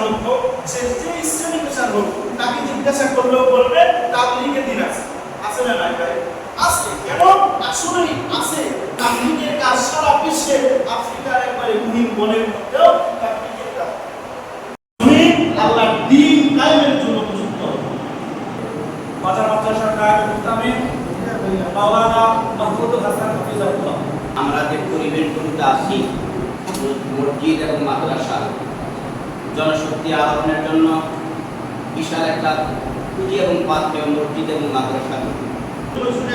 হোক সে যে শ্রেণি পেশার হোক তাকে জিজ্ঞাসা করলেও বলবে তাবলিগের দিন আছে আছে না নাই ভাই? আছে। কেন? আসলেই আছে। তাবলিগের কাজ সারা বিশ্বে আফ্রিকার একবারে মুহিম বনের মধ্যেও তাবলিগের কাজ তুমি আল্লাহর দিন কায়েমের জন্য উপযুক্ত বাজার মাদ্রাসার নায়ক মুস্তামিন মাওলানা মাহমুদ হাসান হাফিজাহুল্লাহ। আমরা যে পরিবেশগুলিতে আসি মসজিদ এবং মাদ্রাসা জনশক্তি আহরণের জন্য বিশাল একটা পুঁজি এবং পাত্রে মসজিদ এবং মাদ্রাসা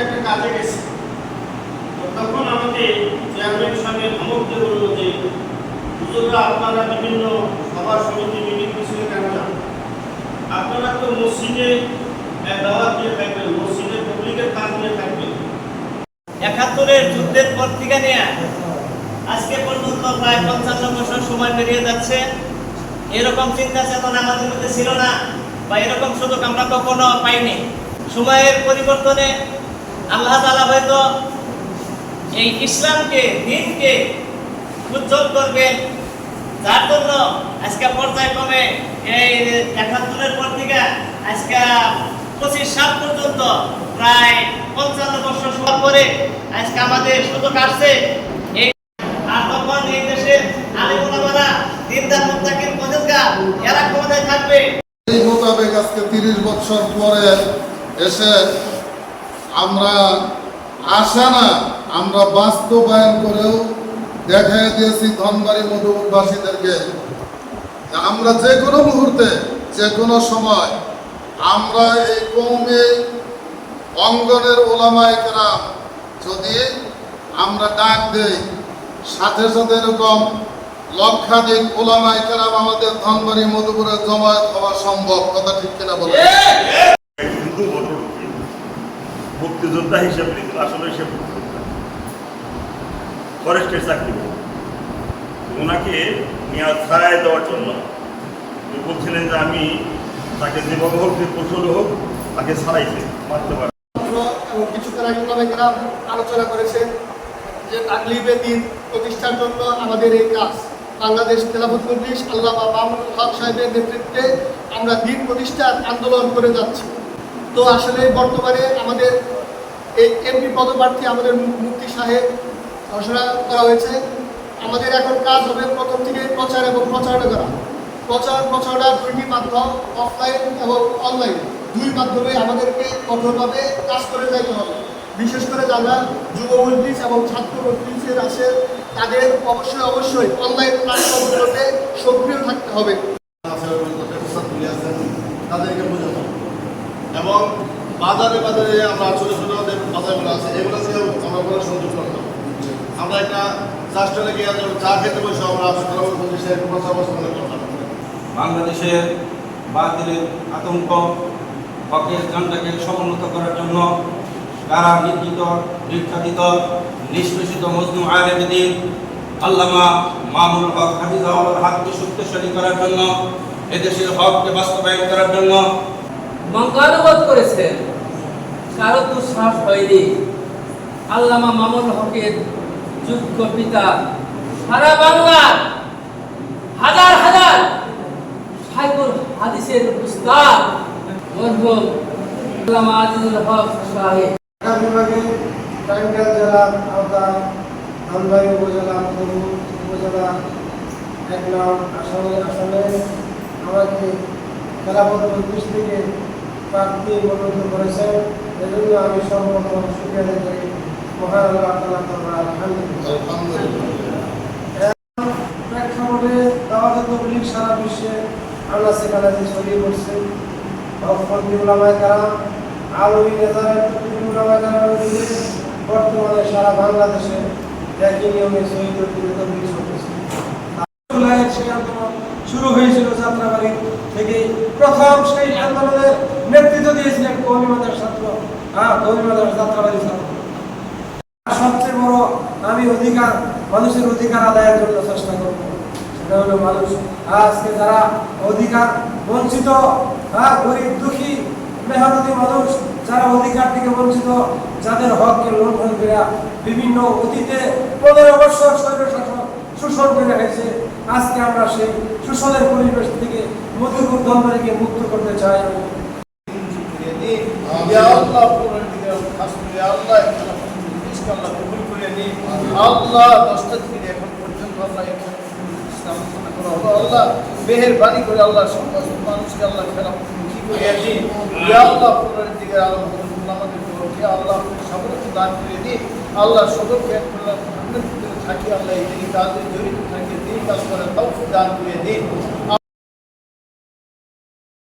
একটা কাজে গেছি। তখন আমাকে চেয়ারম্যান ধমক দিয়ে বলল যে হুজুররা আপনারা বিভিন্ন সভা সমিতি মিটিং মিছিলে কেন যান আপনারা তো মসজিদে এক দাওয়াত দিয়ে থাকবেন মসজিদে পাবলিকের কাজ নিয়ে থাকবেন। একাত্তরের যুদ্ধের পর থেকে নিয়ে আজকে পর্যন্ত প্রায় পঞ্চান্ন বছর সময় পেরিয়ে যাচ্ছে। এরকম চিন্তা চেতনা আমাদের মধ্যে ছিল না বা এরকম সুযোগ আমরা কখনো পাইনি। সময়ের পরিবর্তনে আল্লাহ তালা হয়তো এই ইসলামকে, দিনকে উজ্জ্বল করবেন যার জন্য আজকে পর্যায়ক্রমে এই একাত্তরের পর থেকে আজকে পঁচিশ সাল পর্যন্ত প্রায় পঞ্চান্ন বছর সময় পরে আজকে আমাদের সুযোগ আসছে। এরা ক্ষমতায় থাকবে। এই মোতাবেক আজকে তিরিশ বছর পরে এসে আমরা আশা না, আমরা বাস্তবায়ন করেও দেখাই দিয়েছি ধনবাড়ি মধুবাসীদেরকে আমরা যে কোনো মুহূর্তে, যে কোনো সময় আমরা এই কৌমে অঙ্গনের ওলামায় কেরাম যদি আমরা ডাক দেই, সাথে সাথে এরকম লক্ষাধিক ওলামায় কেরাম আমাদের ধনবাড়ি মধুপুরে জমায়েত হওয়া সম্ভব কথা ঠিক কিনা বলে হিন্দু মুক্তিযোদ্ধা হিসেবে আসলে সে মুক্তিযোদ্ধা। ফরেস্টের চাকরি ওনাকে মেয়াদ ছাড়াই দেওয়ার জন্য বলছিলেন যে আমি তাকে যেভাবে হোক যে কৌশল হোক তাকে ছাড়াইছে মারতে পারে এবং কিছুক্ষণ আগে ওলামাইকেরা আলোচনা করেছেন যে তাকলিবে দিন প্রতিষ্ঠার জন্য আমাদের এই কাজ। বাংলাদেশ খেলাফত মজলিস আল্লাহ মাহমুদ হক সাহেবের নেতৃত্বে আমরা দিন প্রতিষ্ঠার আন্দোলন করে যাচ্ছি। তো আসলে বর্তমানে আমাদের এই এমপি পদপ্রার্থী আমাদের মু- মুফতি সাহেব ঘোষণা করা হয়েছে। আমাদের এখন কাজ হবে প্রথম থেকে প্রচার এবং প্রচারণা করা। প্রচার প্রচারণার দুইটি মাধ্যম, অফলাইন এবং অনলাইন। দুই মাধ্যমে আমাদেরকে কঠোরভাবে কাজ করে যাইতে হবে। বিশেষ করে যারা যুব মজলিস এবং ছাত্র মজলিসের আছে তাদের অবশ্যই অবশ্যই অনলাইন প্ল্যাটফর্মগুলোতে সক্রিয় থাকতে হবে। তাদেরকে বোঝানো এবং বাজারে বাজারে আমরা ছোট ছোট যে বাজারগুলো আছে এগুলো থেকেও আমরা কোনো সংযোগ করতে আমরা একটা চাষটা গিয়ে চা খেতে বসে আমরা প্রচার প্রচার করতাম বাংলাদেশের বাতিলের আতঙ্ক হকের ঝান্ডাকে সমুন্নত করার জন্য কারা নির্যাতিত নির্যাতিত নিষ্পেষিত মজনু আলেমদিন আল্লামা মামুল হক হাফিজাহুল হাতকে শক্তিশালী করার জন্য এদেশের হককে বাস্তবায়ন করার জন্য। মঙ্গলানুবাদ করেছেন। কারও দুঃসাহস হয়নি। আল্লামা মামুন হকের যোগ্য পিতা সারা বাংলার হাজার হাজার সাইকুল হাদিসের উস্তাদ মরহুম আল্লামা আজিজুল হক সাহেব। টাঙ্গাইল জেলার আওতায়, ধানবাড়ি উপজেলা উপজেলা এক নাম আসামে আসামে আমাকে খেলাফত মজলিস থেকে প্রার্থী মনোনীত করেছেন। এজন্য আমি সর্বপ্রথম আদায় করি মহান আল্লাহ তাআলা তাআলা আলহামদুলিল্লাহ প্রেক্ষাপটে সারা বিশ্বে আল্লাহ সেখানে ছড়িয়ে পড়ছে। হকপন্থী উলামায়ে আলমী নেতারা বর্তমানে সারা বাংলাদেশে একই নিয়মে শহীদ শুরু হয়েছিল যাত্রাবাড়ি থেকে প্রথম সেই আন্দোলনের নেতৃত্ব দিয়েছিলেন ছাত্র হ্যাঁ যাত্রাবাড়ি ছাত্র। সবচেয়ে বড় আমি অধিকার, মানুষের অধিকার আদায়ের জন্য চেষ্টা করব সেটা হলো মানুষ। আজকে যারা অধিকার, বঞ্চিত হ্যাঁ গরিব, দুঃখী, মেহনতি মানুষ যারা অধিকার থেকে বঞ্চিত, যাদের হককে লঙ্ঘন করে বিভিন্ন অতীতে পনেরো বছর স্বৈর শাসন শোষণ করে হয়েছে আজকে আমরা সেই শোষণের পরিবেশ থেকে মধুপুর ধর্মকে মুক্ত করতে চাই। আল্লাহ আল্লাহ এখন আল্লাহ আল্লাহ মেহেরবানি করে আল্লাহ সমস্ত মানুষকে আল্লাহ খেলা মুখী করে দিন ইয়া আল্লাহ পুরো দিকে আল্লাহ আমাদের ইয়া আল্লাহ সকলকে দান করে দিন আল্লাহ সকলকে আল্লাহ থাকি আল্লাহ এই কাজে জড়িত থাকে দিন কাজ করে তৌফিক দান করে দিন